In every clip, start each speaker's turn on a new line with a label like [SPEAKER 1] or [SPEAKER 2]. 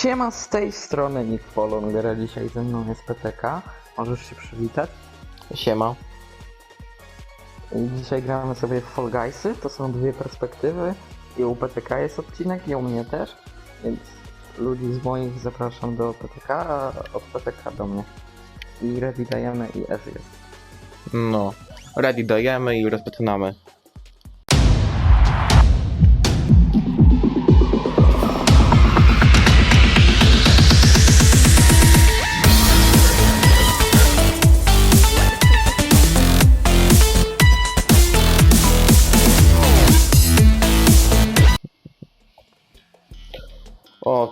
[SPEAKER 1] Siema z tej strony Nick Polonger, dzisiaj ze mną jest PTK. Możesz się przywitać.
[SPEAKER 2] Siema.
[SPEAKER 1] Dzisiaj gramy sobie w Fall Guysy, to są dwie perspektywy. I u PTK jest odcinek, i u mnie też. Więc ludzi z moich zapraszam do PTK, a od PTK do mnie. I ready dajemy i S jest.
[SPEAKER 2] No. Ready dajemy i rozpoczynamy.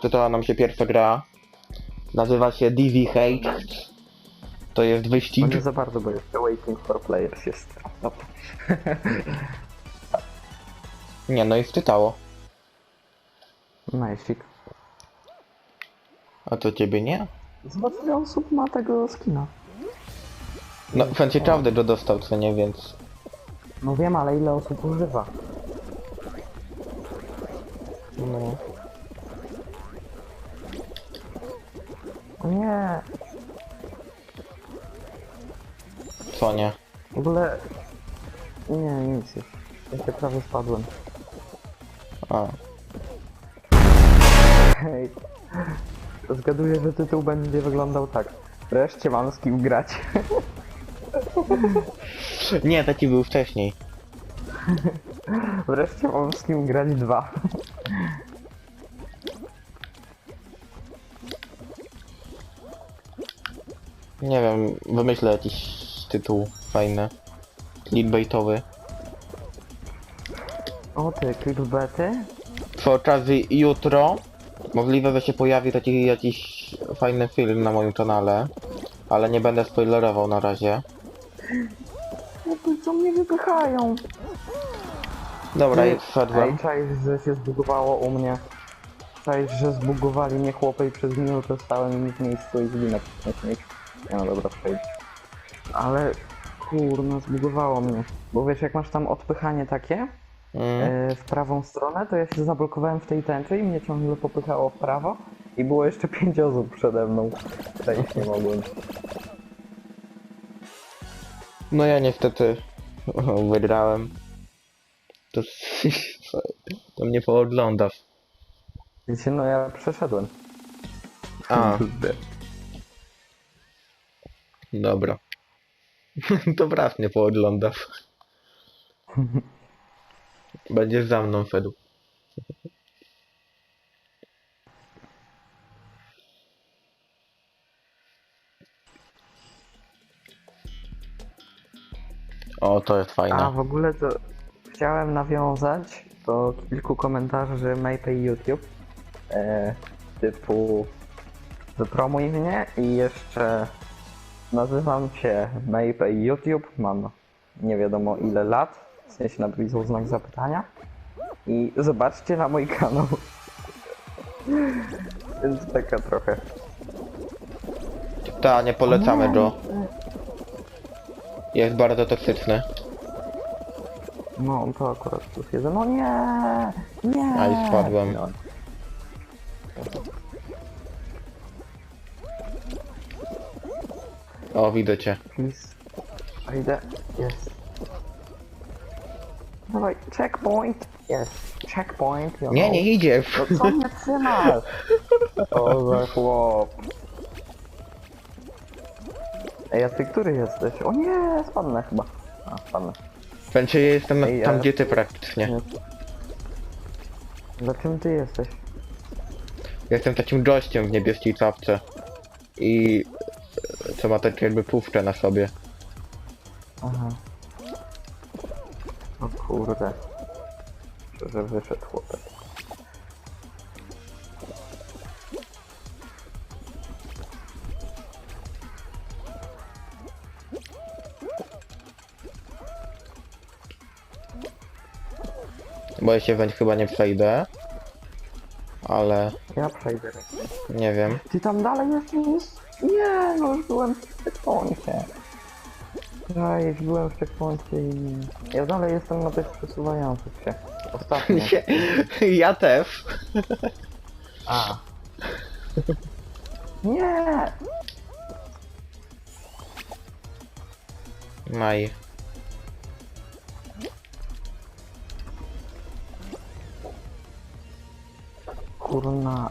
[SPEAKER 2] Czytała nam się pierwsza gra. Nazywa się DV Hate. To jest
[SPEAKER 1] No
[SPEAKER 2] wyścig.
[SPEAKER 1] nie za bardzo, bo jeszcze Waiting for Players jest. Dobra.
[SPEAKER 2] Nie, no i wczytało.
[SPEAKER 1] Najsik.
[SPEAKER 2] A to ciebie nie?
[SPEAKER 1] Zobacz ile osób ma tego skina.
[SPEAKER 2] No, Fancy Chowder go dostał, co nie, więc...
[SPEAKER 1] No wiem, ale ile osób używa.
[SPEAKER 2] No.
[SPEAKER 1] Nie,
[SPEAKER 2] Co nie?
[SPEAKER 1] w ogóle... Nie, nic już. Ja się prawie spadłem.
[SPEAKER 2] A.
[SPEAKER 1] Hej. Zgaduję, że tytuł będzie wyglądał tak. Wreszcie mam z kim grać.
[SPEAKER 2] Nie, taki był wcześniej.
[SPEAKER 1] Wreszcie mam z kim grać dwa.
[SPEAKER 2] Nie wiem, wymyślę jakiś tytuł fajny. Clickbaitowy.
[SPEAKER 1] O ty, clickbety?
[SPEAKER 2] Przy okazji jutro możliwe, że się pojawi taki jakiś fajny film na moim kanale. Ale nie będę spoilerował na razie.
[SPEAKER 1] No to co mnie wypychają?
[SPEAKER 2] Dobra, już wszedłem.
[SPEAKER 1] Ej, czaisz, że się zbugowało u mnie. Czaisz, że zbugowali mnie chłopy i przez minutę stałem mi w miejscu i zginę śmieci. No dobra, przejdź. Ale kurno, zbugowało mnie. Bo wiesz, jak masz tam odpychanie takie
[SPEAKER 2] Mm.
[SPEAKER 1] e, w prawą stronę, to ja się zablokowałem w tej tęczy i mnie ciągle popychało w prawo. I było jeszcze pięć osób przede mną. Przejść nie mogłem.
[SPEAKER 2] No ja niestety wygrałem. To, to mnie pooglądasz.
[SPEAKER 1] Wiecie, no ja przeszedłem.
[SPEAKER 2] A, dobra. To wraz mnie pooglądasz. Będziesz za mną szedł. O, to jest
[SPEAKER 1] A
[SPEAKER 2] fajne.
[SPEAKER 1] w ogóle to chciałem nawiązać do kilku komentarzy Maypay YouTube. E, typu wypromuj mnie i jeszcze nazywam cię Maypay YouTube. Mam nie wiadomo ile lat. W sensie napisał znak zapytania. I zobaczcie na mój kanał. Więc taka trochę.
[SPEAKER 2] Ta, nie polecamy go. Jest bardzo toksyczny.
[SPEAKER 1] No to akurat plus jeden. No nie! Nie!
[SPEAKER 2] A i spadłem.
[SPEAKER 1] No.
[SPEAKER 2] O, widzę cię.
[SPEAKER 1] Please. A idę. Jest. Dawaj, checkpoint. Jest. Checkpoint. you
[SPEAKER 2] Nie,
[SPEAKER 1] know.
[SPEAKER 2] nie idziesz.
[SPEAKER 1] No co mnie trzymasz? O, za chłop. Ej, a ty który jesteś? O nie, spadnę chyba. A, spadnę.
[SPEAKER 2] Ja jestem
[SPEAKER 1] Ej,
[SPEAKER 2] tam,
[SPEAKER 1] ale-
[SPEAKER 2] gdzie ty praktycznie.
[SPEAKER 1] Nie. Za czym ty jesteś?
[SPEAKER 2] Jestem takim gościem w niebieskiej czapce. I co ma tak jakby puszczę na sobie.
[SPEAKER 1] Aha. O kurde. Że wyszedł chłopek.
[SPEAKER 2] Bo ja się weń chyba nie przejdę. Ale
[SPEAKER 1] Ja przejdę.
[SPEAKER 2] nie wiem.
[SPEAKER 1] Ty tam dalej jeszcze jest? Nie, no już byłem w checkpoincie. Ja już byłem w checkpoincie i... Ja dalej jestem na tych przesuwających się. Ostatnio.
[SPEAKER 2] ja też.
[SPEAKER 1] A. Nie!
[SPEAKER 2] Maj.
[SPEAKER 1] Kurna.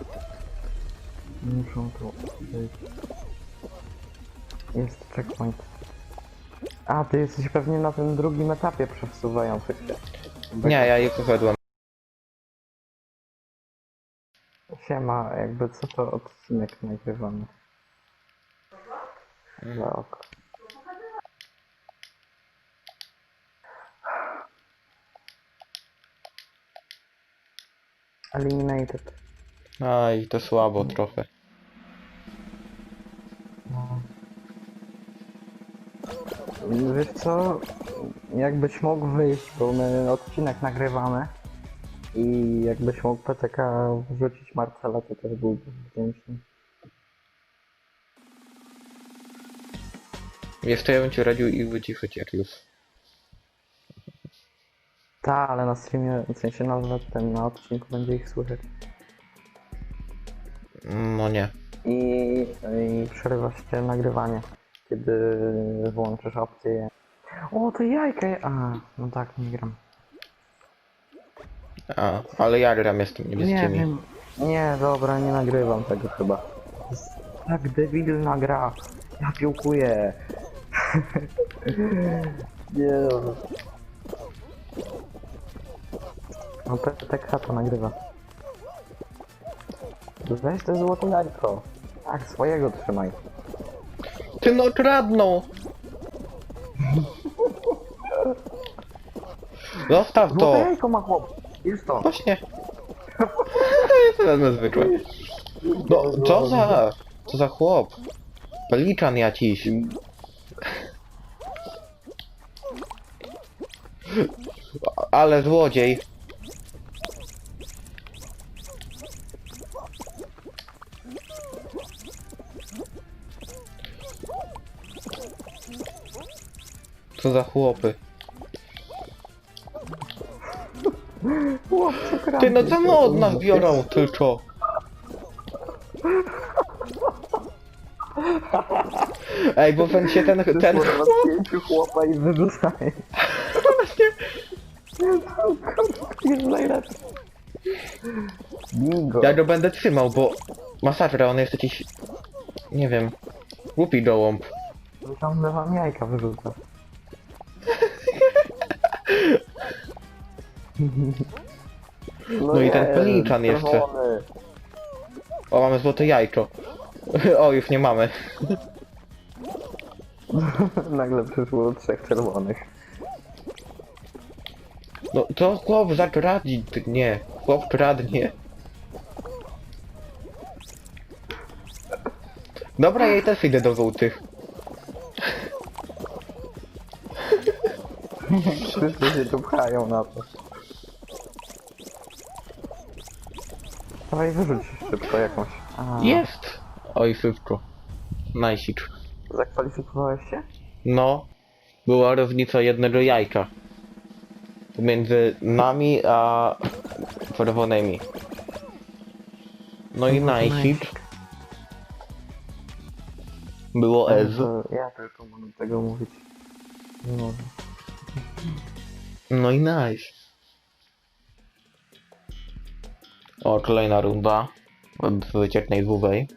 [SPEAKER 1] Muszą tu być. Jest checkpoint. A, ty jesteś pewnie na tym drugim etapie przesuwających się.
[SPEAKER 2] Nie, ja je poszedłem.
[SPEAKER 1] Siema, jakby co to odcinek nagrywamy. Za oko. Eliminated.
[SPEAKER 2] Aj, to słabo trochę.
[SPEAKER 1] Wiesz co? Jakbyś mógł wyjść, bo my odcinek nagrywamy i jakbyś mógł PTK wrzucić Marcela, to też byłbym wdzięczny.
[SPEAKER 2] Jeszcze ja bym ci radził i wyciszyć jak już.
[SPEAKER 1] Tak, ale na streamie, w sensie na, na tym, na odcinku będzie ich słychać.
[SPEAKER 2] No nie.
[SPEAKER 1] I, i przerywa się nagrywanie, kiedy włączysz opcję. O, to jajka! A, no tak, nie gram.
[SPEAKER 2] A, ale ja gram jestem
[SPEAKER 1] Nie
[SPEAKER 2] niebieskimi.
[SPEAKER 1] wiem. Nie, dobra, nie nagrywam tego chyba. To jest tak debilna gra. Ja piłkuję. nie no. No PTK to nagrywa. Weź te złote jajko. Tak, swojego trzymaj.
[SPEAKER 2] Ty no kradną! Zostaw
[SPEAKER 1] Złote
[SPEAKER 2] to!
[SPEAKER 1] jajko ma chłop. Jest to.
[SPEAKER 2] Właśnie. to jest zwykłe. No, co za... Co za chłop? Pelikan jakiś. Ale złodziej. Co za chłopy?
[SPEAKER 1] Chłop, co kradnie?
[SPEAKER 2] Ty no co my od nas biorą tylko? Ej, bo ten się ten, ten
[SPEAKER 1] pięciu chłopa i wyrzucaje. Jest najlepszy. Bingo.
[SPEAKER 2] Ja go będę trzymał, bo masakra, on jest jakiś... Nie wiem... Głupi gołąb.
[SPEAKER 1] Ciągle wam jajka wyrzuca.
[SPEAKER 2] No i ten pelikan jeszcze.
[SPEAKER 1] czerwony.
[SPEAKER 2] O, mamy złote jajko. O, już nie mamy.
[SPEAKER 1] Nagle przyszło trzech czerwonych.
[SPEAKER 2] No, to chłop zakradzi... Nie. Chłop kradnie. Dobra, ja i też idę do żółtych.
[SPEAKER 1] Wszyscy się tu pchają na to. Dawaj wyrzuć szybko jakąś. A,
[SPEAKER 2] Jest! Oj, szybko. Najsik.
[SPEAKER 1] Zakwalifikowałeś się?
[SPEAKER 2] No, była różnica jednego jajka. Między nami a czerwonymi. No i najsik. Było Ez.
[SPEAKER 1] To ja tylko mogę tego mówić. Nie mogę.
[SPEAKER 2] No i nice. O, kolejna runda. Od wyciecznej dwówej.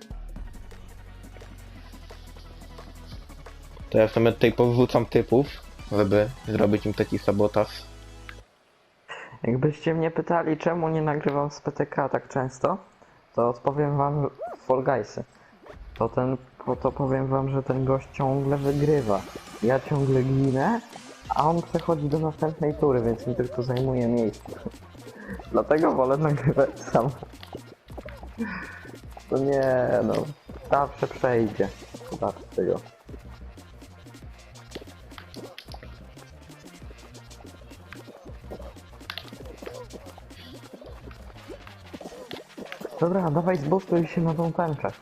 [SPEAKER 2] To ja w sumie tutaj powrzucam typów, żeby zrobić im taki sabotaż.
[SPEAKER 1] Jakbyście mnie pytali, czemu nie nagrywam z PTK tak często, to odpowiem wam Fall Guysy. To ten, to powiem wam, że ten gość ciągle wygrywa. Ja ciągle ginę, a on przechodzi do następnej tury, więc mi tylko zajmuje miejsce. Dlatego wolę nagrywać sam. To nie, no, zawsze przejdzie. Zobaczcie go. Dobra, dawaj zbustuj się na tą tęczę.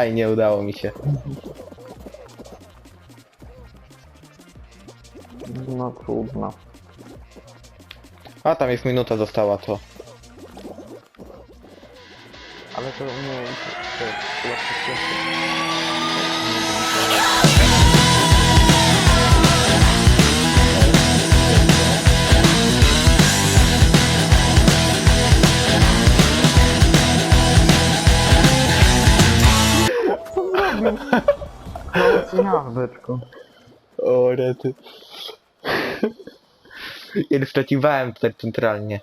[SPEAKER 2] Aj, nie udało mi się.
[SPEAKER 1] No trudno.
[SPEAKER 2] A tam jest minuta została, to.
[SPEAKER 1] Ale to nie... To, to chyba w byczku.
[SPEAKER 2] O, rety. Jeden straciwałem tutaj centralnie.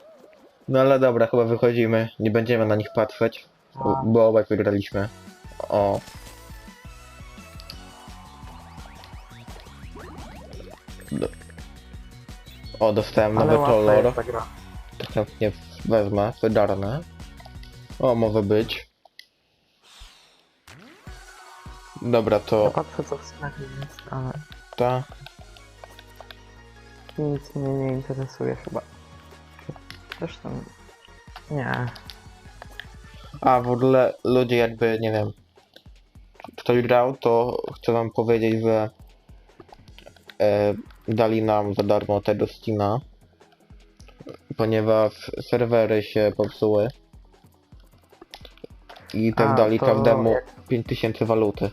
[SPEAKER 2] No ale dobra, chyba wychodzimy. Nie będziemy na nich patrzeć.
[SPEAKER 1] A.
[SPEAKER 2] Bo obaj wygraliśmy. O. Do... O, dostałem
[SPEAKER 1] Ale
[SPEAKER 2] nowy
[SPEAKER 1] łatwa
[SPEAKER 2] kolor.
[SPEAKER 1] jest ta gra.
[SPEAKER 2] To chętnie wezmę, wydarne. O, może być. Dobra,
[SPEAKER 1] Ja
[SPEAKER 2] to
[SPEAKER 1] patrzę co w sklepie jest, ale
[SPEAKER 2] ta.
[SPEAKER 1] nic mnie nie interesuje chyba. Zresztą... Nie.
[SPEAKER 2] A w ogóle ludzie jakby, nie wiem, ktoś grał, to chcę wam powiedzieć, że e, dali nam za darmo tego Steama, ponieważ serwery się popsuły i też
[SPEAKER 1] A,
[SPEAKER 2] dali
[SPEAKER 1] to
[SPEAKER 2] każdemu
[SPEAKER 1] jak-
[SPEAKER 2] 5000 waluty.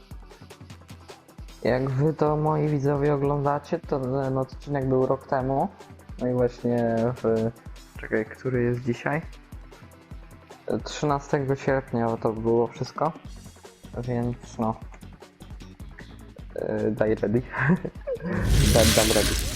[SPEAKER 1] Jak wy to moi widzowie oglądacie, to ten odcinek był rok temu. No i właśnie w... Czekaj, który jest dzisiaj? 13 sierpnia to było wszystko. Więc no. Daj ready.
[SPEAKER 2] Dam, dam radę.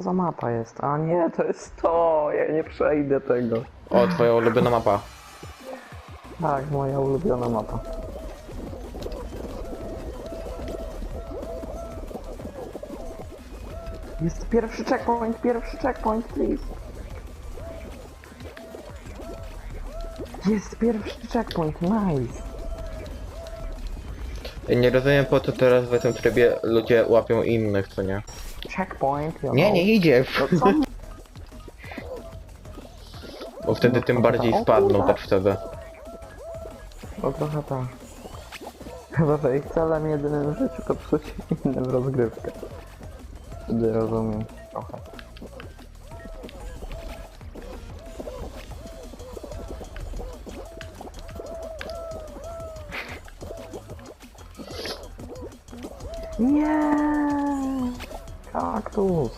[SPEAKER 1] To za mapa jest? A nie, to jest to! Ja nie przejdę tego.
[SPEAKER 2] O, twoja ulubiona mapa.
[SPEAKER 1] Tak, moja ulubiona mapa. Jest pierwszy checkpoint, pierwszy checkpoint, please. Jest pierwszy checkpoint, nice.
[SPEAKER 2] Nie rozumiem po co teraz w tym trybie ludzie łapią innych, co nie?
[SPEAKER 1] Checkpoint, yo.
[SPEAKER 2] Nie, nie idzie,
[SPEAKER 1] No co?
[SPEAKER 2] bo wtedy tym bardziej spadną tak wtedy.
[SPEAKER 1] No trochę tak. Chyba, że ich celem jedynym w życiu to psuć innym rozgrywkę. Wtedy rozumiem trochę. Nie! Kaktus!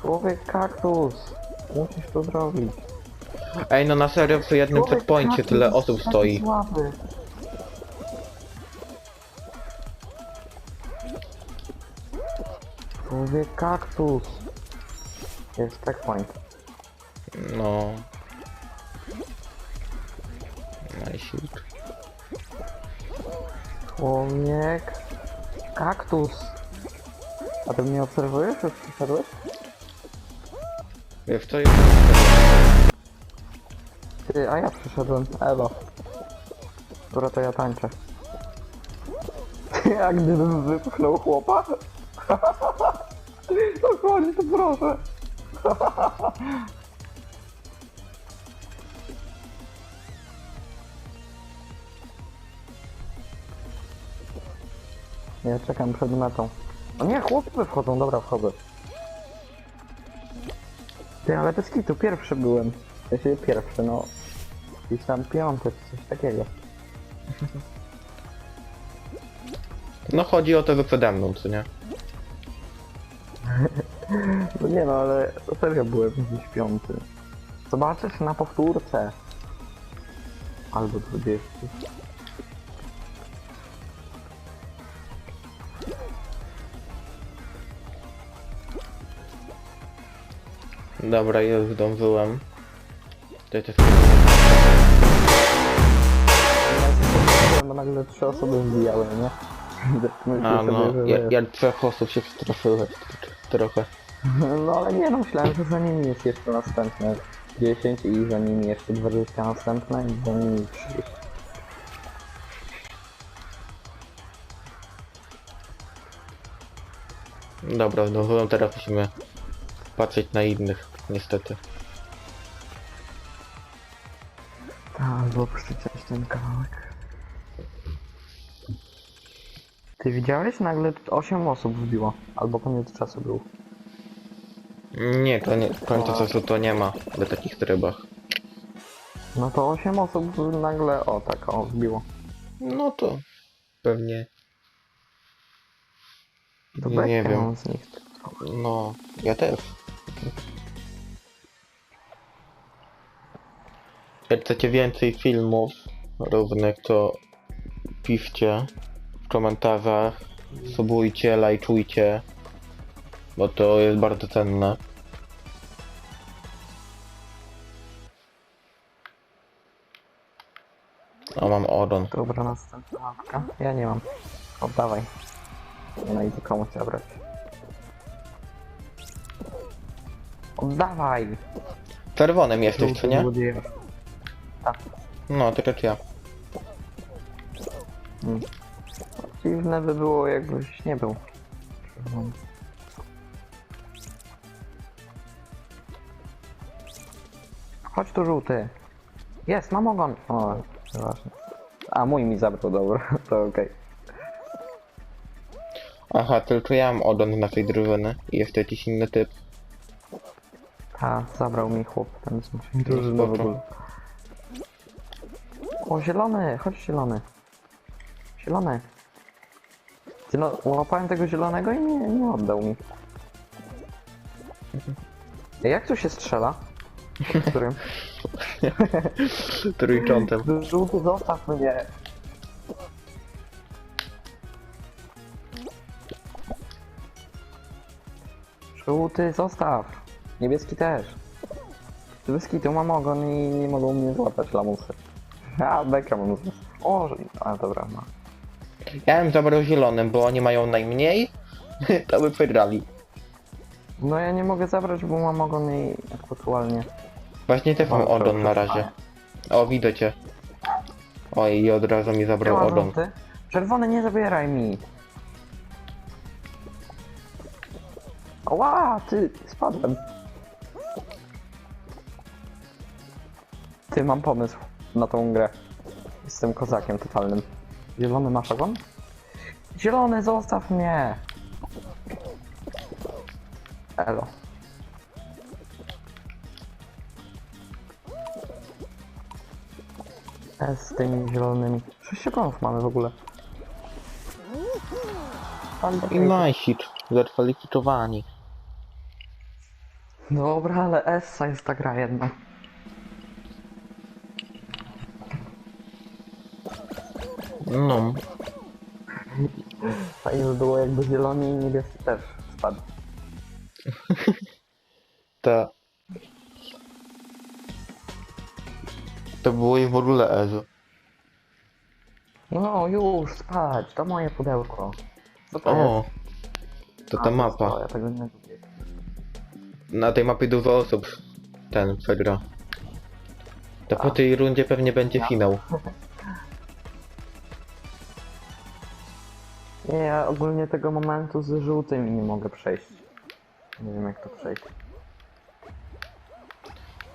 [SPEAKER 1] Człowiek kaktus! Musisz to zrobić.
[SPEAKER 2] Ej, no na serio przy jednym
[SPEAKER 1] Człowiek
[SPEAKER 2] checkpoincie
[SPEAKER 1] kaktus
[SPEAKER 2] tyle
[SPEAKER 1] jest
[SPEAKER 2] osób
[SPEAKER 1] taki
[SPEAKER 2] stoi.
[SPEAKER 1] Słaby. Człowiek kaktus. Jest checkpoint.
[SPEAKER 2] No. Najsiłk.
[SPEAKER 1] Człowiek kaktus. A ty mnie obserwujesz? Już przyszedłeś?
[SPEAKER 2] Wiesz co jest?
[SPEAKER 1] Ty, a ja przyszedłem. Elo. Dobra, to ja tańczę. A gdybym wypchnął chłopa? To chodź, to proszę. Ja czekam przed metą. O nie, chłopy wchodzą, dobra, wchodzę. Ty, ale bez kitu, pierwszy byłem. W sensie pierwszy, no. Gdzieś tam piąty, czy coś takiego.
[SPEAKER 2] No chodzi o to, że przede mną, co nie?
[SPEAKER 1] No nie no, ale serio byłem gdzieś piąty. Zobaczysz na powtórce. Albo 20.
[SPEAKER 2] Dobra, już zdążyłem. To też...
[SPEAKER 1] Ja bo nagle trzy osoby wbijały, nie?
[SPEAKER 2] A no, ja, jak trzech osób się straszyłem trochę.
[SPEAKER 1] No ale nie no, myślałem, że za nimi jest jeszcze następne 10 i za nimi jeszcze 20 następne i za nimi 30.
[SPEAKER 2] Dobra, no teraz musimy patrzeć na innych, niestety.
[SPEAKER 1] Albo przeciąć ten kawałek. Ty widziałeś? Nagle 8 osób wbiło. Albo koniec czasu był.
[SPEAKER 2] Nie, to nie, końca czasu to nie ma w takich trybach.
[SPEAKER 1] No to 8 osób nagle, o tak, o, wbiło.
[SPEAKER 2] No to pewnie,
[SPEAKER 1] To
[SPEAKER 2] Nie
[SPEAKER 1] bekę
[SPEAKER 2] wiem.
[SPEAKER 1] z nich.
[SPEAKER 2] no, ja też. Jak chcecie więcej filmów równych, to piszcie w komentarzach, subujcie, lajczujcie, bo to jest bardzo cenne. O, mam Odon.
[SPEAKER 1] Dobra, następna mapka. Ja nie mam. Oddawaj. Nie idę komuś zabrać. Oddawaj!
[SPEAKER 2] Czerwonym jesteś, czy nie?
[SPEAKER 1] Złodzieja.
[SPEAKER 2] No, to też ja.
[SPEAKER 1] Hmm. Dziwne by było, jakbyś nie był. Chodź tu żółty. Jest, mam ogon. O, nieważne. A mój mi zabrał, dobra, to okej.
[SPEAKER 2] Aha, tylko ja mam Odon z naszej drużyny i jeszcze jakiś inny typ.
[SPEAKER 1] Ta, zabrał mi chłop ten z w
[SPEAKER 2] spoko.
[SPEAKER 1] ogóle. O, zielony, chodź zielony. Zielony. Zielo... Łapałem tego zielonego i nie, nie oddał mi. Jak tu się strzela? Którym?
[SPEAKER 2] Trójkątem.
[SPEAKER 1] Żółty, zostaw mnie. Żółty, zostaw. Niebieski też. Niebieski to mam ogon i nie mogą mnie złapać lamusy. A, beka mam z... O, że... A, dobra, no.
[SPEAKER 2] Ja bym zabrał zielonym, bo oni mają najmniej, to by wygrali.
[SPEAKER 1] No ja nie mogę zabrać, bo mam ogon i aktualnie.
[SPEAKER 2] Właśnie też mam Odon na razie. O, widzę cię. Oj, i od razu mi zabrał Odon.
[SPEAKER 1] żółty. Czerwony, nie zabieraj mi. Ła, ty, spadłem. Ty, mam pomysł na tą grę. Jestem kozakiem totalnym. Zielony masz ogon? Zielony, zostaw mnie! Elo. E, z tymi zielonymi. Sześć ogonów mamy w ogóle.
[SPEAKER 2] I najsik, zakwalifikowani.
[SPEAKER 1] Dobra, ale Essa jest ta gra jedna.
[SPEAKER 2] No,
[SPEAKER 1] Fajnie by było jakby zielony i niebieski też spadł.
[SPEAKER 2] to... To było i w ogóle Ezo.
[SPEAKER 1] No już, spać, to moje pudełko. Co to
[SPEAKER 2] O,
[SPEAKER 1] jest?
[SPEAKER 2] to
[SPEAKER 1] A,
[SPEAKER 2] ta mapa.
[SPEAKER 1] To, ja tego nie lubię.
[SPEAKER 2] Na tej mapie dużo osób ten przegra. To po
[SPEAKER 1] A.
[SPEAKER 2] tej rundzie pewnie będzie
[SPEAKER 1] Ja.
[SPEAKER 2] finał.
[SPEAKER 1] Nie, ja ogólnie tego momentu z żółtymi nie mogę przejść. Nie wiem jak to przejść.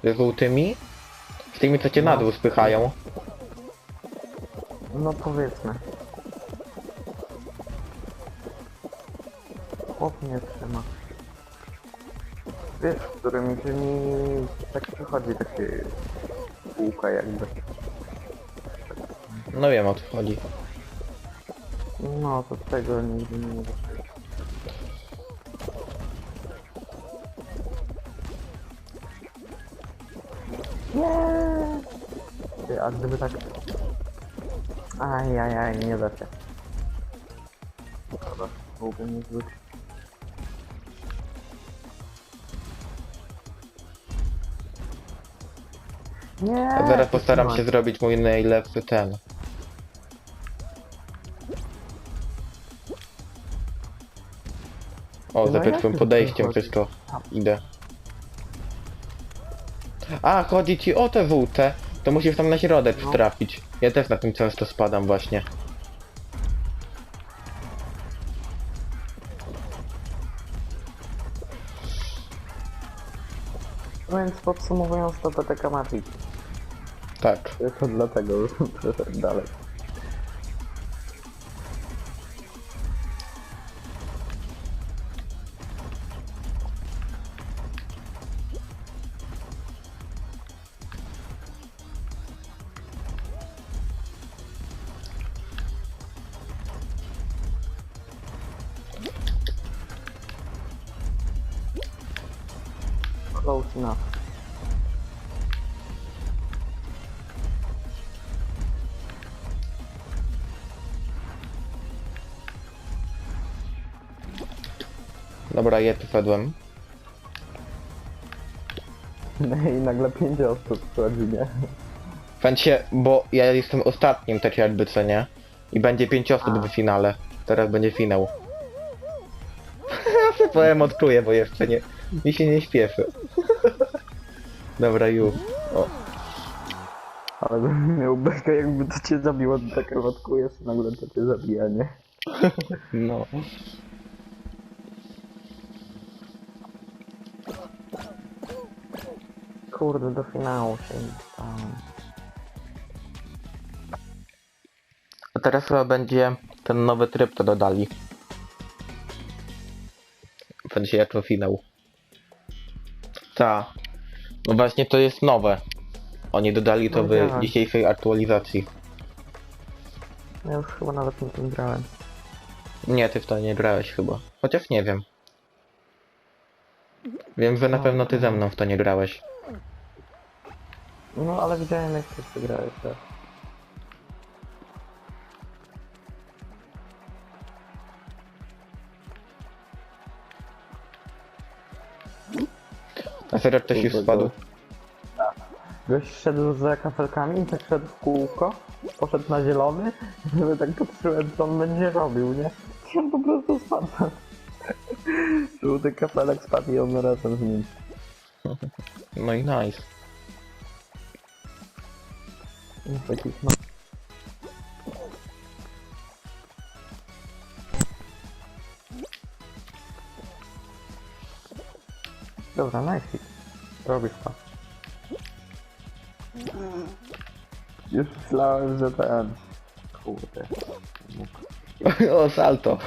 [SPEAKER 2] Żółtymi? Z tymi co cię na dół spychają.
[SPEAKER 1] No powiedzmy. Chłop mnie trzyma. Wiesz, w którym się mi tak przychodzi takie kółka jakby.
[SPEAKER 2] No wiem o co chodzi.
[SPEAKER 1] No to tego nigdy nie przejść. Nie. Ty, A gdyby tak... Ajajaj, nie da się. Dobra, byłby nie!
[SPEAKER 2] A zaraz postaram się zrobić mój najlepszy ten. O,
[SPEAKER 1] No
[SPEAKER 2] za
[SPEAKER 1] ty
[SPEAKER 2] podejściem wszystko. Idę. A, chodzi ci o te WT. To musisz tam na środek
[SPEAKER 1] No.
[SPEAKER 2] trafić. Ja też na tym często spadam właśnie.
[SPEAKER 1] No więc podsumowując to PTK Matrix.
[SPEAKER 2] Tak.
[SPEAKER 1] Tylko dlatego dalej. Close enough.
[SPEAKER 2] Dobra, je tu wszedłem.
[SPEAKER 1] I nagle pięć osób wchodzi, nie?
[SPEAKER 2] W sensie, bo ja jestem ostatnim, tak jakby, co nie? I będzie pięć osób
[SPEAKER 1] A.
[SPEAKER 2] w finale. Teraz będzie finał. ja sobie powiem odczuję, bo jeszcze nie... Mi się nie śpieszy. Dobra, już. O,
[SPEAKER 1] Ale bym miał bekę, jakby to cię zabiło, to tak lotkujesz i nagle to cię zabija, nie?
[SPEAKER 2] no.
[SPEAKER 1] Kurde, do finału się nie dostałem.
[SPEAKER 2] A teraz chyba będzie ten nowy tryb, to dodali. Sensie jako finał. Ta. No właśnie to jest nowe. Oni dodali to
[SPEAKER 1] No
[SPEAKER 2] w
[SPEAKER 1] tak.
[SPEAKER 2] dzisiejszej aktualizacji.
[SPEAKER 1] Ja już chyba nawet nie tym grałem.
[SPEAKER 2] Nie, ty w to nie grałeś chyba. Chociaż nie wiem. Wiem, że na
[SPEAKER 1] No,
[SPEAKER 2] pewno ty ze mną w to nie grałeś.
[SPEAKER 1] No ale widziałem jak ty to grałeś, tak.
[SPEAKER 2] A serio ktoś już spadł?
[SPEAKER 1] Gość szedł za kafelkami i tak szedł w kółko, poszedł na zielony, żeby tak patrzyłem co on będzie robił, nie? I on po prostu spadł. Żółty kafelek spadł i on razem z nim.
[SPEAKER 2] No i nice.
[SPEAKER 1] Takich no. Dobra, nice. hit. Robisz to. Już myślałem, że ten... Kurde.
[SPEAKER 2] o, salto.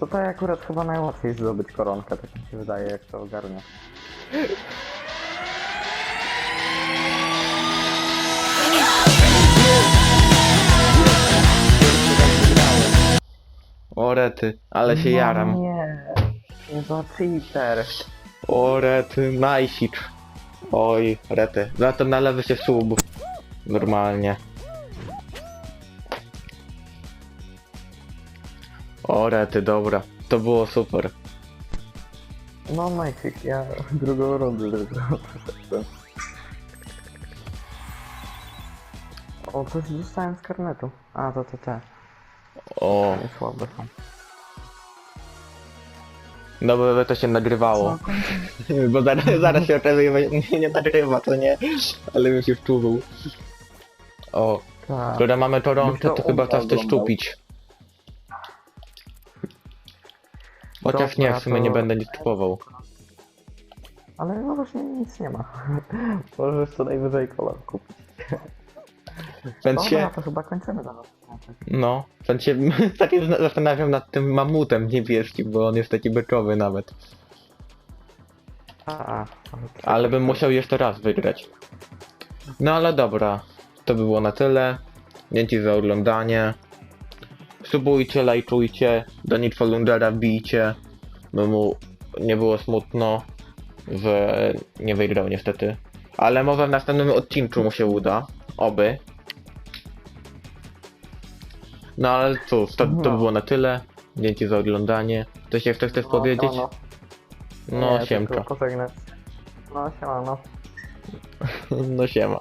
[SPEAKER 1] Tutaj akurat chyba najłatwiej zdobyć koronkę, tak mi się wydaje, jak to ogarnia.
[SPEAKER 2] O rety, ale się
[SPEAKER 1] no
[SPEAKER 2] jaram.
[SPEAKER 1] Nie, nie za cheater.
[SPEAKER 2] O rety, najsik. Oj, rety. Za to nalewy się sub. Normalnie. O rety, dobra. To było super.
[SPEAKER 1] No Majcik, ja drugą rundę przeszedłem. O, coś dostałem z karnetu. A, to te, te.
[SPEAKER 2] O,
[SPEAKER 1] słabe są.
[SPEAKER 2] dobra, że to się nagrywało. Bo zaraz, zaraz się okazuje, że nie, nie nagrywa, to nie. Ale bym się wczuwał. O,
[SPEAKER 1] Tak.
[SPEAKER 2] skoro mamy Toronto, to
[SPEAKER 1] to
[SPEAKER 2] chyba czas coś
[SPEAKER 1] oglądał.
[SPEAKER 2] czupić. Chociaż nie, w sumie nie będę nic kupował.
[SPEAKER 1] Ale no właśnie nic nie ma. Możesz co najwyżej kolor kupić.
[SPEAKER 2] W sensie,
[SPEAKER 1] Dobra, to chyba kończymy zaraz.
[SPEAKER 2] No, w sensie, tak się zastanawiam nad tym mamutem niebieskim, bo on jest taki byczowy nawet.
[SPEAKER 1] A, a,
[SPEAKER 2] Ale bym musiał jeszcze raz wygrać. No ale dobra, to by było na tyle. Dzięki za oglądanie. Subujcie, lajkujcie, do Nitfolundera bijcie, by mu nie było smutno, że nie wygrał niestety. Ale może w następnym odcinku mu się uda. Oby. No ale cóż, to, to
[SPEAKER 1] No.
[SPEAKER 2] było na tyle. Dzięki za oglądanie. Coś jeszcze chcesz powiedzieć?
[SPEAKER 1] No,
[SPEAKER 2] No, siemka.
[SPEAKER 1] tylko pożegnać. No, siema, no.
[SPEAKER 2] No siema.